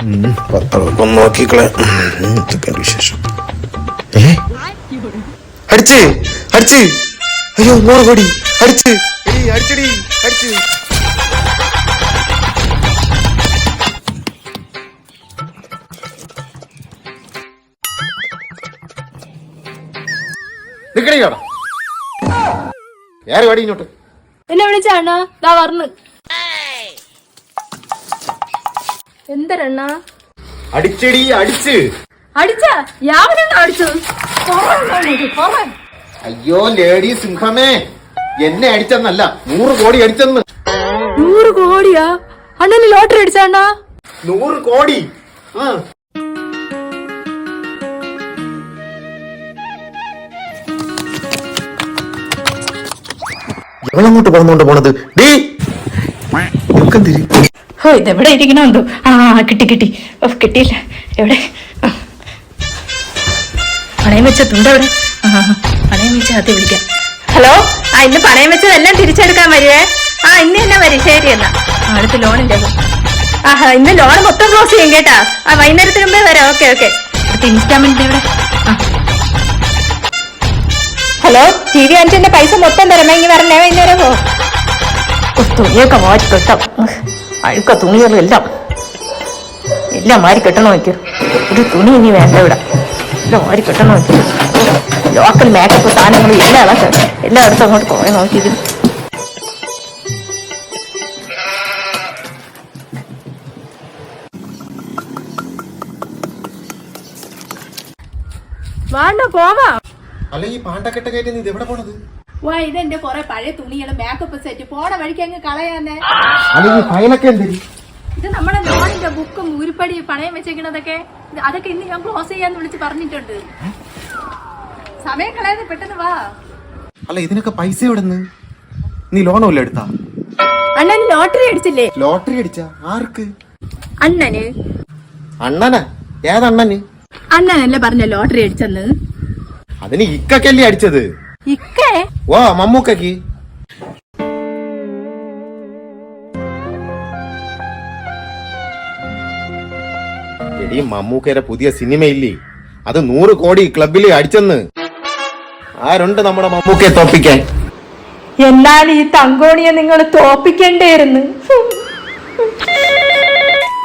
പത്രമൊക്കെ ഒന്ന് നോക്കിക്കളെ. വിശേഷം. അടിച്ച് അടിച്ച്. അയ്യോ നൂറ് കോടി. അടിച്ച്. എടി അടിച്ചടി അടിച്ച്. നിക്കടി അവിടെ വേറെ പാടി ഇങ്ങോട്ട്. എന്നെ വിളിച്ചാണോ ദാ പറഞ്ഞു എന്തരണ്ണ? അടിച്ചടി അടിച്ച്. അടിച്ച? യാവനാണ് അടിച്ചത്. അയ്യോ ലേഡി സിംഹമേ. എന്നെ അടിച്ചെന്നല്ല നൂറ് കോടി അടിച്ചെന്ന്. നൂറ് കോടിയാ? അണ്ണന് ലോട്ടറി അടിച്ചാണ്ണാ നൂറ് കോടി. ആ. അങ്ങോട്ട് പറഞ്ഞോണ്ട് പോണത്? ഡീ! ഓ ഇതെവിടെ എന്തോ ആ കിട്ടി കിട്ടി. ഓ കിട്ടിയില്ല. എവിടെ. പണയം വെച്ച അവിടെ പണയം വെച്ച അത് വിളിക്കാം ഹലോ? ആ ഇന്ന് പണയം വെച്ചതെല്ലാം തിരിച്ചെടുക്കാൻ വരുവേ? ആ ഇന്ന് തന്നെ വരും ശരി എന്നാ അടുത്ത് ലോണിന്റെ ആ ഇന്ന് ലോൺ മൊത്തം ക്ലോസ് ചെയ്യും കേട്ടാ. ആ വൈകുന്നേരത്തിന് മുമ്പേ വരാം. Okay okay. അടുത്ത് ഇൻസ്റ്റാൾമെന്റ് എവിടെ? ഹലോ? ടി വി അഞ്ചിന്റെ പൈസ മൊത്തം തരമേ ഇനി വരണേ വൈകുന്നേരം പോ. തുണിയൊക്കെ മാറ്റി കെട്ടാം അഴുക്ക തുണികളും എല്ലാം. എല്ലാം മാറി കെട്ടണം വയ്ക്കും ഒരു തുണി ഇനി വേണ്ട ഇവിടെ. എല്ലാം മാറി കെട്ടണം വയ്ക്കും ലോക്കൽ മേക്കപ്പ് സാധനങ്ങളും എല്ലാം ഇളക്ക. എല്ലായിടത്തും അങ്ങോട്ട് കുറേ നോക്കിയിരുന്നു വേണ്ട പോവാ. അല്ല ഈ പാണ്ടക്കെട്ട കയറ്റി നീ ഇത് എവിടെ പോണത്? വാ ഇതെന്റെ കൊറേ പഴയ തുണികളും മേക്കപ്പ് സെറ്റ് പോണ വഴിക്ക് അങ്ങ് കളയാന്നെ. ഇത് നമ്മുടെ ലോണിന്റെ ബുക്കും ഉരുപ്പടി പണയം വെച്ചേക്കണതൊക്കെ. അതൊക്കെ ഇന്ന് ഞാൻ ക്ലോസ് ചെയ്യാന്ന് വിളിച്ച് പറഞ്ഞിട്ടുണ്ട്. സമയം കളയാതെ പെട്ടെന്ന് വാ. അല്ല ഇതിനൊക്കെ പൈസ എവിടുന്ന്? നീ ലോണല്ല എടുത്താ? അണ്ണന് ലോട്ടറി അടിച്ചില്ലേ? ലോട്ടറി അടിച്ച? ആർക്ക്? അണ്ണന്. അണ്ണനാ? ഏതണ്ണന്? അണ്ണനല്ലേ പറഞ്ഞ ലോട്ടറി അടിച്ചെന്ന്? അതിന് ഇക്കല്ലേ അടിച്ചത്? ഇക്കേ. വാ മമ്മൂക്കക്ക് എടി മമ്മൂക്കയുടെ പുതിയ സിനിമയില്ലേ? അത് നൂറ് കോടി ക്ലബിൽ അടിച്ചെന്ന്. ആരുണ്ട് നമ്മുടെ മമ്മൂക്കയെ തോപ്പിക്കാൻ? എന്നാൽ ഈ തങ്കോണിയെ നിങ്ങൾ തോപ്പിക്കണ്ടേരുന്നു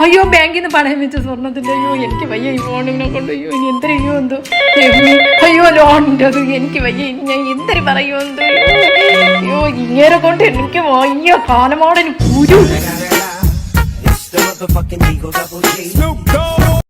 അയ്യോ ബാങ്കിൽ നിന്ന് പണയം വെച്ച സ്വർണത്തിന്റെ അയ്യോ എനിക്ക് വയ്യ ഈ ഫോണിനെ കൊണ്ട്. അയ്യോ ഇനി എന്തരയ്യോ എന്തോ. അയ്യോ ലോണിന്റെ അത് എനിക്ക് വയ്യ. ഞാൻ എന്തരി പറയോ എന്തോ. അയ്യോ ഇങ്ങനെ കൊണ്ട് എനിക്ക് വയ്യ. കാലമാടന് കുരു.